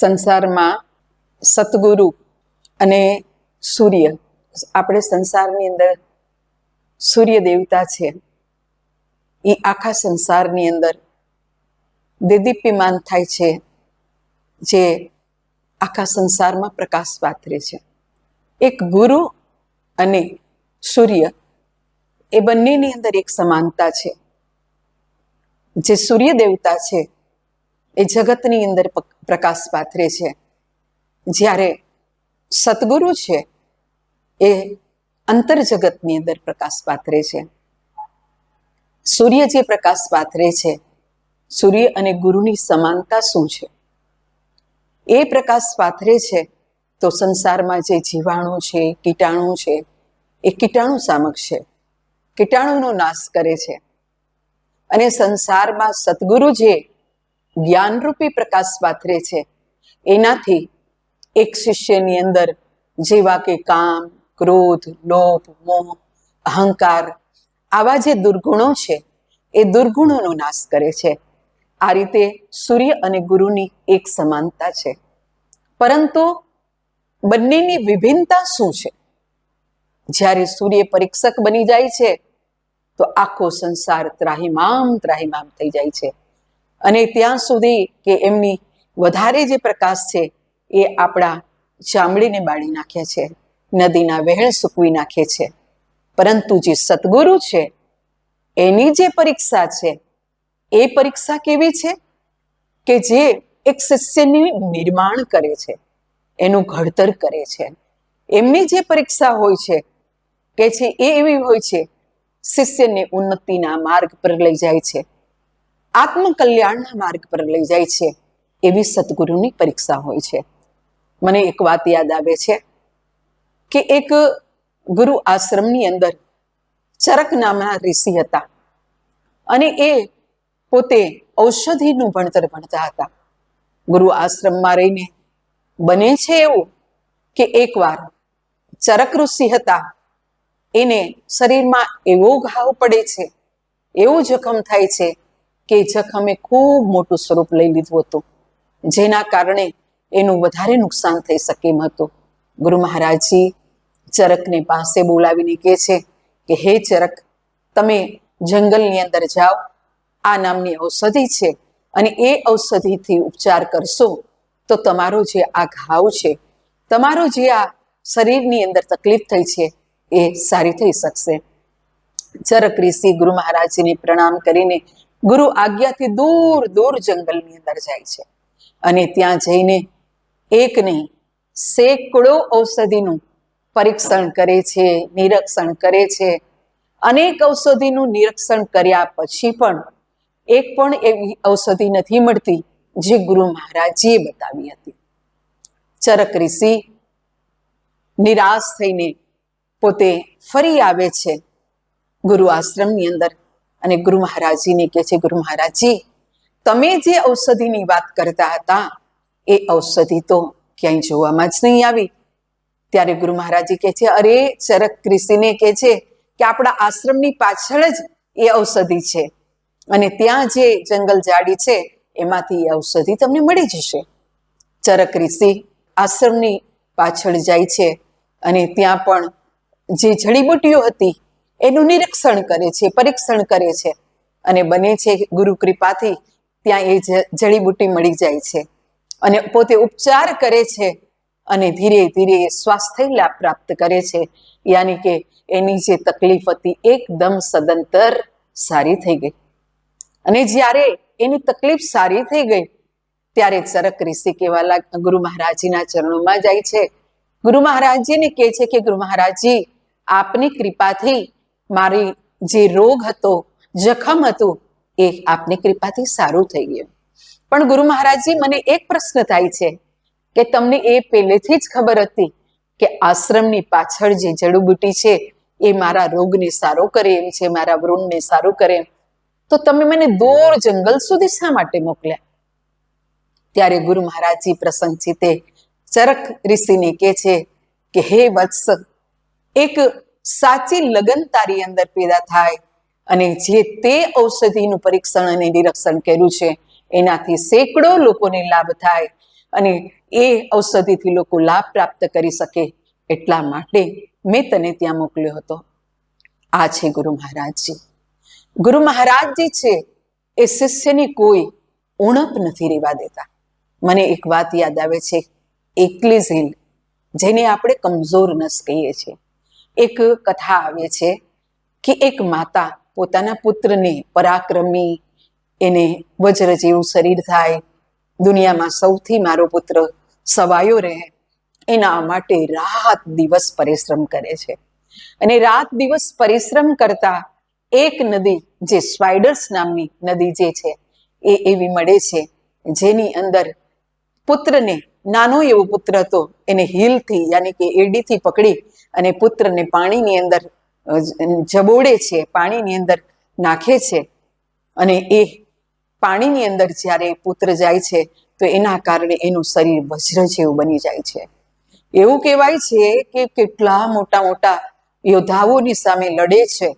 સંસારમાં સતગુરુ અને સૂર્ય. આપણે સંસારની અંદર સૂર્ય દેવતા છે. એ આખા સંસારની અંદર દેદીપ્યમાન થાય છે, જે આખા સંસારમાં પ્રકાશ પાથરે છે. એક ગુરુ અને સૂર્ય એ બંનેની અંદર એક સમાનતા છે. જે સૂર્ય દેવતા છે એ જગતની અંદર પ્રકાશ પાથરે છે. જ્યારે સતગુરુ છે, એ અંતર જગતની અંદર પ્રકાશ પાથરે છે. સૂર્ય જે પ્રકાશ પાથરે છે, સૂર્ય અને ગુરુની સમાનતા શું છે? એ પ્રકાશ પાથરે છે તો સંસારમાં જે જીવાણુ છે, કીટાણુ છે, એ કીટાણુ સામક છે. કીટાણુનો નાશ કરે છે. અને સંસારમાં સદગુરુ જે જ્ઞાનરૂપી પ્રકાશ પાથરે છે. એનાથી એક શિષ્યની અંદર જેવા કે કામ, ક્રોધ, લોભ, મોહ, અહંકાર આવા જે દુર્ગુણો છે, એ દુર્ગુણોનો નાશ કરે છે. આ રીતે સૂર્ય અને ગુરુની એક સમાનતા છે. પરંતુ બંનેની વિભિન્નતા શું છે? જ્યારે સૂર્ય પરીક્ષક બની જાય છે, તો આખો સંસાર ત્રાહિમામ ત્રાહિમામ થઈ જાય છે. અને ત્યાં સુધી કે એમની વધારે જે પ્રકાશ છે એ આપણા ચામડીને બાળી નાખે છે, નદીના વહેણ સૂકવી નાખે છે. પરંતુ જે સદગુરુ છે, એની જે પરીક્ષા છે, એ પરીક્ષા કેવી છે? કે જે એક શિષ્યની નિર્માણ કરે છે, એનું ઘડતર કરે છે. એમની જે પરીક્ષા હોય છે, કે છે એ એવી હોય છે, શિષ્યને ઉન્નતિના માર્ગ પર લઈ જાય છે. આત્મકલ્યાણના માર્ગ પર લઈ જાય છે એવી સદગુરુની પરીક્ષા હોય છે. મને એક વાત યાદ આવે છે કે એક ગુરુ આશ્રમની અંદર ચરક નામના ઋષિ હતા અને એ પોતે ઔષધિનું ભણતર ભણતા હતા. ગુરુ આશ્રમમાં રહીને બને છે એવું કે એકવાર ચરક ઋષિ હતા એને શરીરમાં એવો ઘાવ પડે છે, એવું જખમ થાય છે કે જખમે ખૂબ મોટું સ્વરૂપ લઈ લીધું હતું. જેના કારણે એનું વધારે નુકસાન થઈ શકે એમ હતું. ગુરુ મહારાજજી ચરકને પાસે બોલાવીને કહે છે કે, હે ચરક, તમે જંગલની અંદર જાઓ. આ નામની ઔષધિ છે અને એ ઔષધિથી ઉપચાર કરશો તો તમારો જે આ ઘાવ છે, તમારો જે આ શરીરની અંદર તકલીફ થઈ છે, એ સારી થઈ શકશે. ચરક ઋષિ ગુરુ મહારાજજીને પ્રણામ કરીને ગુરુ આજ્ઞાથી દૂર દૂર જંગલની અંદર જાય છે. અને ત્યાં જઈને એક નહીં સેંકડો ઔષધિનું પરીક્ષણ કરે છે, નિરીક્ષણ કરે છે. અનેક ઔષધિનું નિરીક્ષણ કર્યા પછી પણ એક પણ એવી ઔષધિ નથી મળતી જે ગુરુ મહારાજીએ બતાવી હતી. ચરક ઋષિ નિરાશ થઈને પોતે ફરી આવે છે ગુરુ આશ્રમની અંદર. અને ગુરુ મહારાજજીને કહે છે, ગુરુ મહારાજજી, તમે જે ઔષધિની વાત કરતા હતા, એ ઔષધિ તો ક્યાંય જોવામાં જ નહીં આવી. ત્યારે ગુરુ મહારાજજી કહે છે, અરે ચરક ઋષિને કહે છે કે આપણા આશ્રમની પાછળ જ એ ઔષધિ છે અને ત્યાં જે જંગલ ઝાડી છે, એમાંથી એ ઔષધિ તમને મળી જશે. ચરક ઋષિ આશ્રમની પાછળ જાય છે અને ત્યાં પણ જે જડીબુટીઓ હતી એનું નિરીક્ષણ કરે છે, પરીક્ષણ કરે છે. અને બને છે ગુરુ કૃપાથી ત્યાં એ જડીબુટ્ટી જડીબુટી મળી જાય છે. અને પોતે ઉપચાર કરે છે અને ધીરે ધીરે એ સ્વાસ્થ્ય લાભ પ્રાપ્ત કરે છે. યાની કે એની જે તકલીફ હતી એકદમ સદંતર સારી થઈ ગઈ. અને જ્યારે એની તકલીફ સારી થઈ ગઈ, ત્યારે ચરક ઋષિ કહેવા લાગ, ગુરુ મહારાજજીના ચરણોમાં જાય છે. ગુરુ મહારાજજીને કહે છે કે ગુરુ મહારાજજી, આપની કૃપાથી મારી જે રોગ હતો, જખમ હતું, એ આપની કૃપાથી સારું થઈ ગયું. પણ ગુરુ મહારાજજી, મને એક પ્રશ્ન થાય છે કે તમને એ પહેલેથી જ ખબર હતી કે આશ્રમની પાછળ જે જડીબુટી છે, એ મારા રોગને સારો કરે એમ છે, મારા વૃણને સારું કરે એમ. તો તમે મને દૂર જંગલ સુધી શા માટે મોકલ્યા? ત્યારે ગુરુ મહારાજજી પ્રસંગ ચરક ઋષિને કહે છે કે, હે વત્સ, એક સાચી લગન તારી અંદર પેદા થાય. અને જે તે ઔષધિનું પરીક્ષણ અને નિરીક્ષણ કર્યું છે, એનાથી સેંકડો લોકોને લાભ થાય અને એ ઔષધિથી લોકો લાભ પ્રાપ્ત કરી શકે એટલા માટે મેં તને ત્યાં મોકલ્યો હતો. આ છે ગુરુ મહારાજજી. ગુરુ મહારાજજી છે, એ શિષ્યની કોઈ ઉણપ નથી રહેવા દેતા. મને એક વાત યાદ આવે છે, એકલી ઝીલ જેને આપણે કમજોર નસ કહીએ છીએ. એક કથા આવે છે કે એક માતા પોતાના પુત્રને પરાક્રમી, એને વજ્ર જેવું શરીર થાય, દુનિયામાં સૌથી મારો પુત્ર સવાયો રહે, એના માટે રાત દિવસ પરિશ્રમ કરે છે. અને રાત દિવસ પરિશ્રમ કરતા એક નદી જે સ્વાઇડર્સ નામની નદી જે છે એ એવી મળે છે જેની અંદર પુત્રને નાનો એવો પુત્ર હતો, એને હીલથી યાની કે એડીથી પકડી અને પુત્રને પાણીની અંદર જબોડે છે, પાણીની અંદર નાખે છે. અને એ પાણીની અંદર જ્યારે પુત્ર જાય છે, તો એના કારણે એનું શરીર વજ્ર જેવું બની જાય છે. એવું કહેવાય છે કે કેટલા મોટા મોટા યોદ્ધાઓની સામે લડે છે.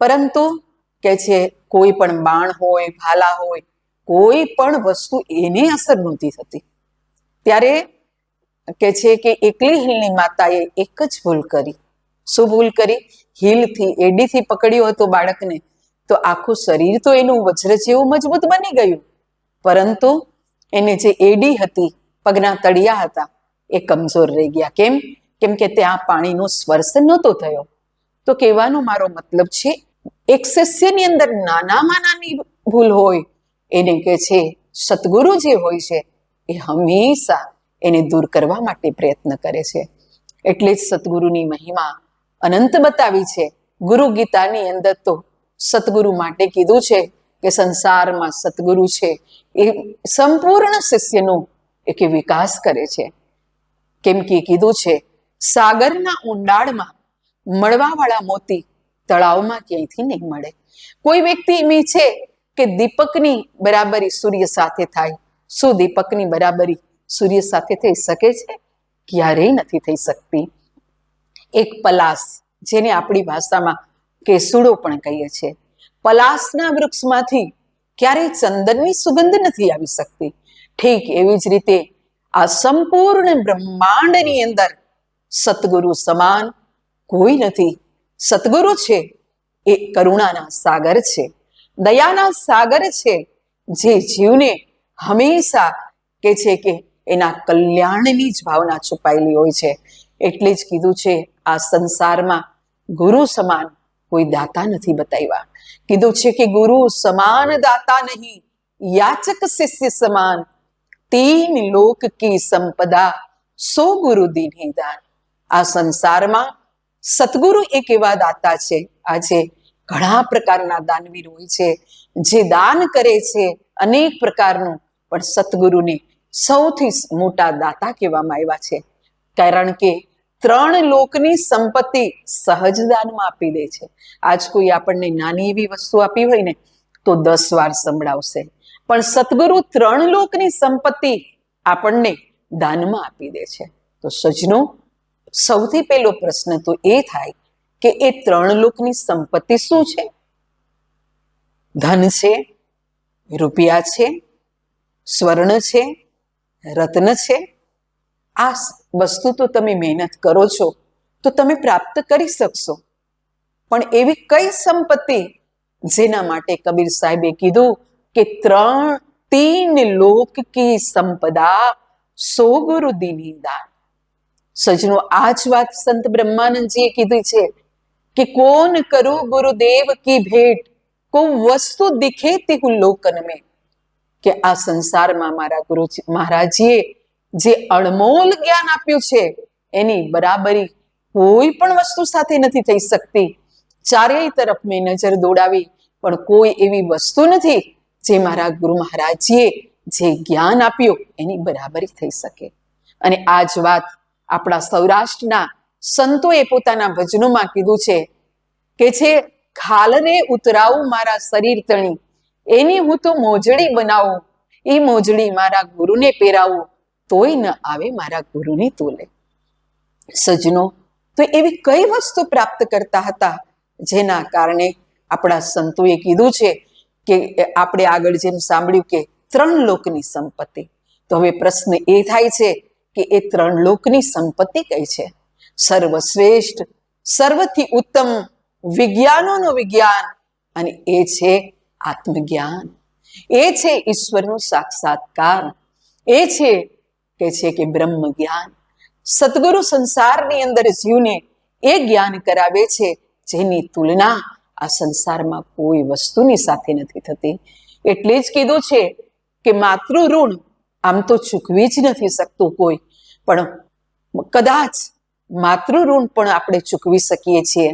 પરંતુ કે છે, કોઈ પણ બાણ હોય, ભાલા હોય, કોઈ પણ વસ્તુ એને અસર નહોતી થતી. ત્યારે કે છે કે એકલી હિલની માતાએ એક જ ભૂલ કરી. શું ભૂલ કરી? હિલથી, એડીથી પકડ્યું હતું બાળકને. તો આખું શરીર તો એનું વજ્ર જેવું મજબૂત બની ગયું. પરંતુ એને જે એડી હતી, પગના તળિયા હતા, એ કમજોર રહી ગયા. કેમ? કેમ કે ત્યાં પાણીનો સ્પર્શ નહોતો થયો. તો કહેવાનો મારો મતલબ છે, એક શિષ્યની અંદર નાનામાં નાની ભૂલ હોય, એને કે છે, સદગુરુ જે હોય છે એ હંમેશા એને દૂર કરવા માટે પ્રયત્ન કરે છે. એટલે જ સદગુરુની મહિમા અનંત બતાવી છે. ગુરુ ગીતાની અંદર તો સદગુરુ માટે કીધું છે કે સંસારમાં સદગુરુ છે. એ સંપૂર્ણ શિષ્યનો એક વિકાસ કરે છે. કેમ કે કીધું છે, સાગરના ઊંડાણમાં મળવાવાળા મોતી તળાવમાં ક્યાંયથી નહીં મળે. કોઈ વ્યક્તિ એમ છે કે દીપકની બરાબરી સૂર્ય સાથે થાય શું દીપકની બરાબરી સૂર્ય સાથે થઈ શકે છે? ક્યારેય નથી થઈ શકતી. એક પલાસ જેને આપણી ભાષામાં કેસુડો પણ કહીએ છીએ. પલાસના વૃક્ષમાંથી ક્યારેય ચંદનની સુગંધ નથી આવી શકતી. ઠીક એવી જ રીતે આ સંપૂર્ણ બ્રહ્માંડની અંદર સતગુરુ સમાન કોઈ નથી. સતગુરુ છે, એ કરુણાના સાગર છે. દયાના સાગર છે, જે જીવને હંમેશા કે છે કે એના કલ્યાણની જ ભાવના છુપાયેલી હોય છે. એટલે જ કીધું છે, આ સંસારમાં ગુરુ સમાન કોઈ દાતા નથી બતાવ્યા. કીધું છે કે ગુરુ સમાન દાતા નહીં, યાચક શિષ્ય સમાન. તીન લોક કી સંપદા, સો ગુરુ દીની દાન. આ સંસારમાં સદગુરુ એક એવા દાતા છે, આજે ઘણા પ્રકારના દાનવીર હોય છે, જે દાન કરે છે, અનેક પ્રકારનું પણ સતગુરુને સૌથી મોટા દાતા કહેવામાં આવ્યા છે. કારણ કે ત્રણ લોકની સંપત્તિ સહજ દાનમાં આપી દે છે. આજ કોઈ આપણને નાની એવી વસ્તુ આપી હોય ને, તો દસ વાર સંભળાવશે. પણ સતગુરુ ત્રણ લોકની સંપત્તિ આપણને દાનમાં આપી દે છે. તો સજનો સૌથી પહેલો પ્રશ્ન તો એ થાય કે એ ત્રણ લોકની સંપત્તિ શું છે? ધન છે, રૂપિયા છે સ્વર્ણ છે, રત્ન છે. આ વસ્તુ તો તમે મહેનત કરો છો, તો તમે પ્રાપ્ત કરી શકશો. પણ એવી કઈ સંપત્તિ જેના માટે કબીર સાહેબે કીધું કે ત્રણ તીન લોક કી સંપદા સો ગુરુ દીની. દાન સજનો આ જ વાત સંત બ્રહ્માનંદજીએ કીધી છે કે કોણ કરું ગુરુદેવ કી ભેટ? કો વસ્તુ દિખે તિહુ લોકન મેં. કે આ સંસારમાં મારા ગુરુજી મહારાજીએ જે અણમોલ જ્ઞાન આપ્યું છે, એની બરાબરી કોઈ પણ વસ્તુ સાથે નથી થઈ શકતી. ચારેય તરફ મેં નજર દોડાવી, પણ કોઈ એવી વસ્તુ નથી જે મારા ગુરુ મહારાજીએ જે જ્ઞાન આપ્યું, એની બરાબરી થઈ શકે. અને આ જ વાત આપણા સૌરાષ્ટ્રના સંતોએ પોતાના ભજનોમાં કીધું છે, કે છે, ખાલને ઉતરાવું મારા શરીર તણી એની હું તો મોજડી બનાવું, એ મોજડી મારા ગુરુને પહેરાવું, તોય ન આવે મારા ગુરુની તોલે. સજનો તો એવી કઈ વસ્તુ પ્રાપ્ત કરતા હતા જેના કારણે આપણા સંતોએ કીધું છે કે આપણે આગળ જેમ સાંભળ્યું કે ત્રણ લોકની સંપત્તિ. તો હવે પ્રશ્ન એ થાય છે કે એ ત્રણ લોકની સંપત્તિ કઈ છે? સર્વશ્રેષ્ઠ, સર્વથી ઉત્તમ વિજ્ઞાનોનું વિજ્ઞાન અને એ છે આત્મજ્ઞાન. એ છે ઈશ્વરનો સાક્ષાત્કાર. એ છે કે છે કે બ્રહ્મ જ્ઞાન સદગુરુ સંસારની અંદર જીવને એ જ્ઞાન કરાવે છે જેની તુલના આ સંસારમાં કોઈ વસ્તુની સાથે નથી થતી. એટલે જ કીધું છે કે માતૃ ઋણ આમ તો ચૂકવી જ નથી શકતું કોઈ. પણ કદાચ માતૃ ઋણ પણ આપણે ચૂકવી શકીએ છીએ.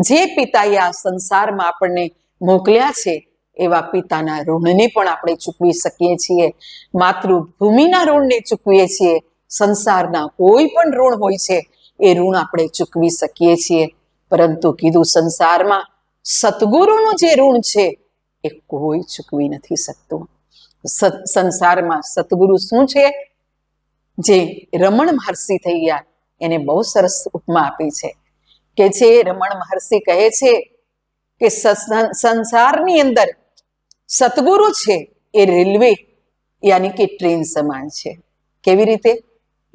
જે પિતાએ આ સંસારમાં આપણને મોકલ્યા છે એવા પિતાના ઋણને પણ આપણે ચૂકવી શકીએ છીએ, માતૃભૂમિના ઋણને ચૂકવીએ છીએ, સંસારના કોઈ પણ ઋણ હોય છે, એ ઋણ આપણે ચૂકવી શકીએ છીએ. પરંતુ કીધું સંસારમાં સદગુરુનું જે ઋણ છે, એ કોઈ ચૂકવી નથી શકતું. સંસારમાં સદગુરુ શું છે? જે રમણ મહર્ષિ થઈ ગયા, એને બહુ સરસ ઉપમા આપી છે. કે જે રમણ મહર્ષિ કહે છે કે સંસારની અંદર સતગુરુ છે એ રેલવે, યાની કે ટ્રેન સમાન છે. કેવી રીતે?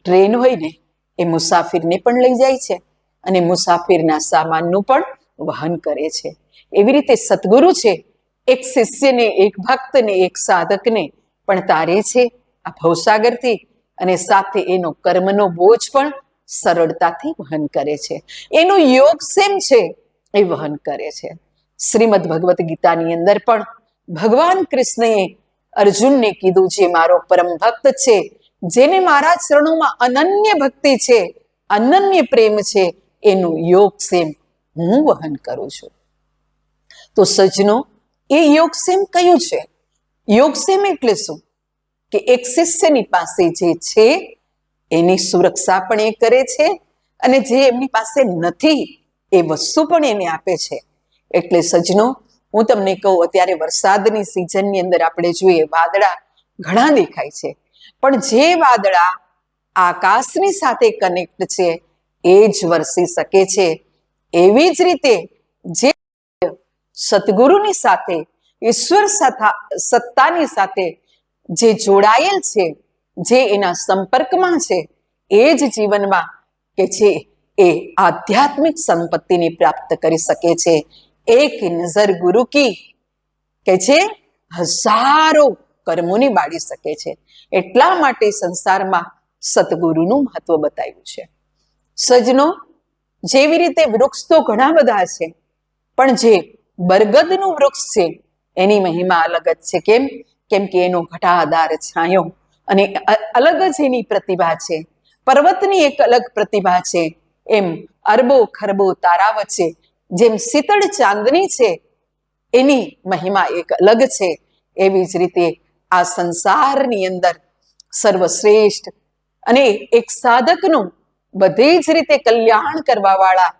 ટ્રેન હોય ને, એ મુસાફિરને પણ લઈ જાય છે અને મુસાફિરના સામાનનું પણ વહન કરે છે. એવી રીતે સતગુરુ છે, એક શિષ્યને, એક ભક્તને, એક સાધકને પણ તારે છે આ ભવસાગરથી અને સાથે એનો કર્મનો બોજ પણ સરળતાથી વહન કરે છે. એનું યોગ સેમ છે, એ વહન કરે છે. શ્રીમદ ભગવદ્ ગીતાની અંદર પણ ભગવાન કૃષ્ણએ અર્જુનને કીધું જે મારો પરમ ભક્ત છે, જેને મારા ચરણોમાં અનન્ય ભક્તિ છે, અનન્ય પ્રેમ છે, એનું યોગ સેમ હું વહન કરું છું. તો સજનો એ યોગ સેમ કયું છે? યોગ સેમ એટલે શું? કે એક શિષ્યની પાસે જે છે, એની સુરક્ષા પણ એ કરે છે, અને જે એમની પાસે નથી, એ વસ્તુ પણ એને આપે છે. એટલે સજનો હું તમને કહું, અત્યારે વરસાદની સિઝનની અંદર આપણે જોઈએ, વાદળા ઘણા દેખાય છે. પણ જે વાદળા આકાશની સાથે કનેક્ટ છે, એ જ વરસી શકે છે. એવી જ રીતે જે સદગુરુની સાથે, ઈશ્વર સત્તા સત્તાની સાથે જે જોડાયેલ છે, જે એના સંપર્કમાં છે, એ જ જીવનમાં કે છે એ આધ્યાત્મિક સંપત્તિને પ્રાપ્ત કરી શકે છે. એક નજર ગુરુ કી કે છે હજારો કર્મોની બાળી શકે છે. એટલા માટે સંસારમાં સતગુરુનું મહત્વ બતાવ્યું છે. સજનો જેવી રીતે વૃક્ષ તો ઘણા બધા છે, પણ જે બરગદનું વૃક્ષ છે, એની મહિમા અલગ જ છે. કેમ? કેમ કે એનો ઘટાદાર છાંયો અને અલગ જ એની પ્રતિભા છે. પર્વતની એક અલગ પ્રતિભા છે. એમ અરબો ખરબો તારા વચ્ચે જેમ શીતળ ચાંદની છે, એની મહિમા એક અલગ છે. એવી જ રીતે આ સંસારની અંદર સર્વશ્રેષ્ઠ અને એક સાધકનું બધી જ રીતે કલ્યાણ કરવા વાળા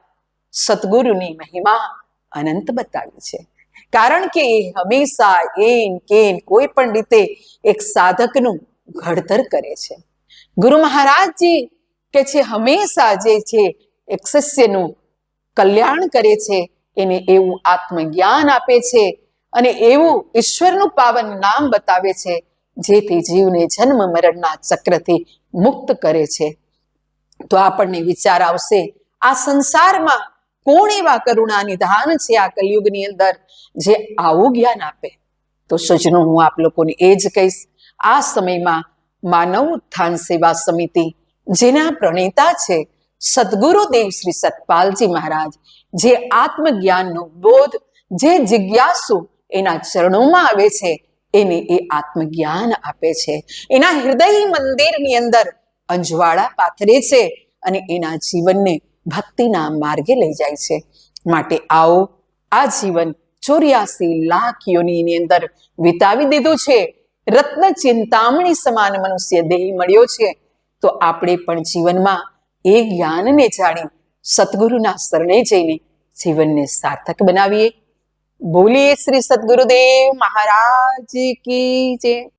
સદગુરુની મહિમા અનંત બતાવી છે. કારણ કે એ હંમેશા એન કેન કોઈ પણ રીતે એક સાધકનું ઘડતર કરે છે. ગુરુ મહારાજજી કે છે, હંમેશા જે છે, એક શિષ્યનું કલ્યાણ કરે છે, એને એવું આત્મજ્ઞાન આપે છે અને એવું ઈશ્વરનું પાવન નામ બતાવે છે જેથી જીવને જન્મ મરણના ચક્રથી મુક્ત કરે છે. તો આપણને વિચાર આવશે, આ સંસારમાં કોણ એવા કરુણા નિધાન છે આ કલયુગની અંદર જે આવું જ્ઞાન આપે? તો સજનો હું આપ લોકોને એ જ કહીશ, આ સમયમાં માનવ ઉત્થાન સેવા સમિતિ જેના પ્રણેતા છે સદગુરુદેવ શ્રી સતપાલજી મહારાજ, જે આત્મજ્ઞાનનો બોધ, જે જિજ્ઞાસુ એના ચરણોમાં આવે છે, એને એ આત્મજ્ઞાન આપે છે. એના હૃદય મંદિરની અંદર અંજવાળા પાથરે છે અને એના જીવનને ભક્તિના માર્ગે લઈ જાય છે. માટે આવો, આ જીવન ચોર્યાસી લાખ યોનીની અંદર વિતાવી દીધું છે. રત્ન ચિંતામણી સમાન મનુષ્ય દેહ મળ્યો છે. તો આપણે પણ જીવનમાં એ જ્ઞાનને જાણી સદગુરુના શરણે જઈને જીવનને સાર્થક બનાવીએ. બોલીએ શ્રી સદગુરુદેવ મહારાજ કી જય.